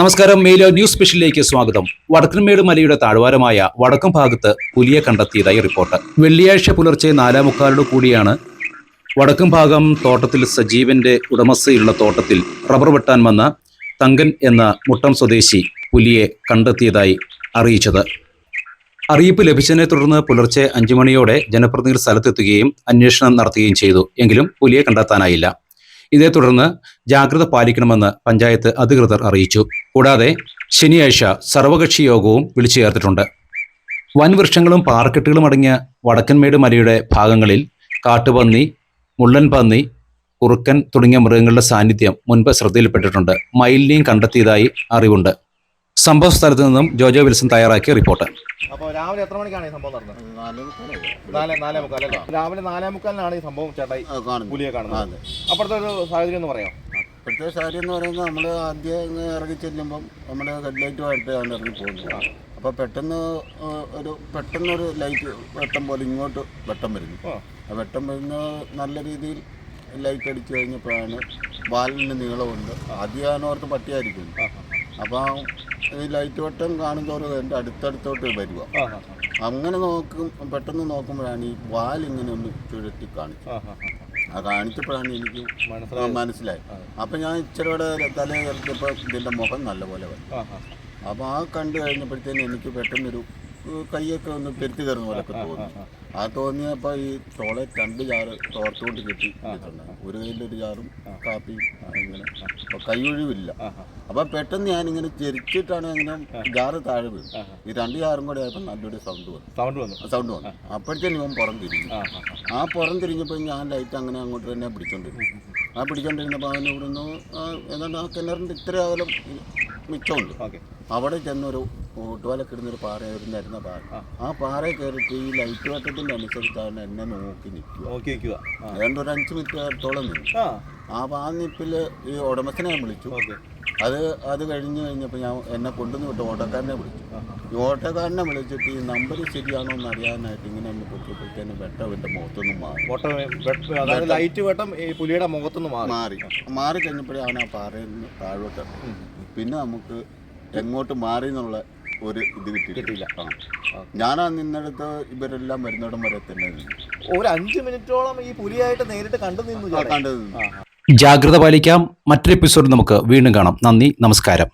നമസ്കാരം മേലോ ന്യൂസ് സ്പെഷ്യലിലേക്ക് സ്വാഗതം. വടക്കൻമേട് മലയുടെ താഴ്വാരമായ വടക്കും ഭാഗത്ത് പുലിയെ കണ്ടെത്തിയതായി റിപ്പോർട്ട്. വെള്ളിയാഴ്ച പുലർച്ചെ നാലാമുക്കാലോട് കൂടിയാണ് വടക്കും ഭാഗം തോട്ടത്തിൽ സജീവന്റെ ഉടമസ്ഥയുള്ള തോട്ടത്തിൽ റബ്ബർ വെട്ടാൻ വന്ന തങ്കൻ എന്ന മുട്ടം സ്വദേശി പുലിയെ കണ്ടെത്തിയതായി അറിയിച്ചത്. അറിയിപ്പ് ലഭിച്ചതിനെ തുടർന്ന് പുലർച്ചെ അഞ്ചു മണിയോടെ ജനപ്രതിനിധികൾ സ്ഥലത്തെത്തുകയും അന്വേഷണം നടത്തുകയും ചെയ്തു. എങ്കിലും പുലിയെ കണ്ടെത്താനായില്ല. ഇതേ തുടർന്ന് ജാഗ്രത പാലിക്കണമെന്ന് പഞ്ചായത്ത് അധികൃതർ അറിയിച്ചു. കൂടാതെ ശനിയാഴ്ച സർവകക്ഷി യോഗവും വിളിച്ചു ചേർത്തിട്ടുണ്ട്. വൻവൃക്ഷങ്ങളും പാറക്കെട്ടുകളും അടങ്ങിയ വടക്കൻമേട് മലയുടെ ഭാഗങ്ങളിൽ കാട്ടുപന്നി മുള്ളൻ പന്നി കുറുക്കൻ തുടങ്ങിയ മൃഗങ്ങളുടെ സാന്നിധ്യം മുൻപ് ശ്രദ്ധയിൽപ്പെട്ടിട്ടുണ്ട്. മയിലിനെയും കണ്ടെത്തിയതായി അറിവുണ്ട്. സംഭവ സ്ഥലത്ത് നിന്നും ജോജോ വിൽസൺ തയ്യാറാക്കിയ റിപ്പോർട്ട്. അപ്പോൾ രാവിലെ എത്ര മണിക്കാണ് ഈ സംഭവം നടന്നത്? നാല്. നാല് മുക്കാലല്ലോ രാവിലെ നാലേ മുക്കാലിനാണ് ഈ സംഭവം ചേട്ടായി കാണുന്നു പുലിയെ കാണുന്നത്. അപ്പോഴത്തെ ഒരു സാഹചര്യം എന്ന് പറയാം ഇപ്പോഴത്തെ സാഹചര്യം എന്ന് പറയുന്നത് നമ്മൾ ആദ്യം ഇങ്ങ് ഇറങ്ങി ചെല്ലുമ്പം നമ്മുടെ ഹെഡ്ലൈറ്റുമായിട്ട് ആണ് ഇറങ്ങി പോകുന്നത് അപ്പോൾ പെട്ടെന്ന് ആ, ഒരു പെട്ടെന്നൊരു ലൈറ്റ് വെട്ടം പോലെ ഇങ്ങോട്ട് വെട്ടം വരുന്നു. ആ. വെട്ടം വരുന്ന നല്ല രീതിയിൽ ലൈറ്റ് അടിച്ചു കഴിഞ്ഞപ്പോഴാണ് ബാലിന് നീളമുണ്ട്. ആദ്യം ഞാനോർത്ത് പട്ടിയായിരിക്കും ആ, അപ്പോൾ ഈ ലൈറ്റ് വട്ടം കാണുന്നതോറും എന്റെ അടുത്തടുത്തോട്ട് വരിക അങ്ങനെ നോക്കും പെട്ടെന്ന് നോക്കുമ്പോഴാണ് ഈ വാലിങ്ങനെ ഒന്ന് ചുഴറ്റി കാണിച്ചു ആ, കാണിച്ചപ്പോഴാണ് എനിക്ക് മനസ്സിലായി. അപ്പം ഞാൻ ഇച്ചിരി തല ഇറക്കിയപ്പോൾ ഇതിന്റെ മുഖം നല്ലപോലെ വരും അപ്പോൾ ആ കണ്ടു കഴിഞ്ഞപ്പോഴത്തേന് എനിക്ക് പെട്ടെന്നൊരു കൈയൊക്കെ ഒന്ന് പെരുത്തി കയറുന്ന പോലൊക്കെ തോന്നി. ആ തോന്നിയപ്പോൾ ഈ തോളെ രണ്ട് ജാറ് തോർത്തുകൊണ്ട് കെട്ടി ഒരു കയ്യിലൊരു ജാറും കാപ്പിയും ആ, ഇങ്ങനെ. അപ്പോൾ കൈയൊഴിവില്ല. അപ്പൊ പെട്ടെന്ന് അപ്പോൾ പെട്ടെന്ന് ഞാനിങ്ങനെ ചെരിച്ചിട്ടാണ് ഇങ്ങനെ ജാറ് താഴെ വീഴും ഈ രണ്ട് ചാറും കൂടെ ആയപ്പോൾ നല്ലൊരു സൗണ്ട് വന്നു. സൗണ്ട് വന്നു. സൗണ്ട് വന്നു. അപ്പോഴത്തേനും ഞാൻ പുറം തിരിഞ്ഞു. ആ, പുറം തിരിഞ്ഞപ്പോൾ ഞാൻ ലൈറ്റ് അങ്ങനെ അങ്ങോട്ട് തന്നെ പിടിച്ചോണ്ടിരുന്നു. ആ പിടിച്ചോണ്ടിരുന്നപ്പോൾ അവൻ ഇവിടുന്ന് ഏതാണ്ട് ആ കിണറിന്റെ ഇത്ര അകലം മിച്ചമുണ്ട്. അവിടെ ചെന്നൊരു ഊട്ടുവാലക്കിടുന്നൊരു പാറ ഒരു നിരന്ന പാറ. ആ. പാറ കയറിയിട്ട് ഈ ലൈറ്റ് വട്ടത്തിന്റെ അനുസരിച്ചാണ് എന്നെ നോക്കി നിൽക്കുക. ഏതാണ്ട് ഒരു അഞ്ച് മിനിറ്റ് നേരത്തോളം നിന്നു. ആ. ആ നിപ്പിൽ ഈ ഉടമസ്ഥനെ വിളിച്ചു. അത് അത് കഴിഞ്ഞ് കഴിഞ്ഞപ്പോൾ ഞാൻ എന്നെ കൊണ്ടുവന്ന് വിട്ട്. ഓട്ടോക്കാരനെ വിളിച്ചു. ഈ ഓട്ടോക്കാരനെ വിളിച്ചിട്ട് ഈ നമ്പർ ശരിയാണോ എന്ന് അറിയാനായിട്ട് ഇങ്ങനെ ഒന്ന് പൊക്കിയപ്പോഴത്തേനും വെട്ടം എന്റെ മുഖത്തൊന്നും മാറി. വെട്ട- അതായത് ലൈറ്റ് വെട്ടം ഈ പുലിയുടെ മുഖത്തുനിന്ന് മാറി. മാറി. മാറി കഴിഞ്ഞപ്പോഴേ അവൻ ആ പാറയിൽ നിന്ന് താഴോട്ട് പിന്നെ നമുക്ക് എങ്ങോട്ട് മാറി എന്നുള്ള ഒരു ഇത് കിട്ടിയിട്ടില്ല. ഞാനാ നിന്നെടുത്ത് ഇവരെല്ലാം വരുന്നിടം വരെ തന്നെ ഒരു അഞ്ച് മിനിറ്റോളം ഈ പുലിയായിട്ട് നേരിട്ട് കണ്ടു നിന്നു കണ്ടു നിന്നു. ജാഗ്രത പാലിക്കാം. മറ്റൊരു എപ്പിസോഡ് നമുക്ക് വീണ്ടും കാണാം. നന്ദി നമസ്കാരം.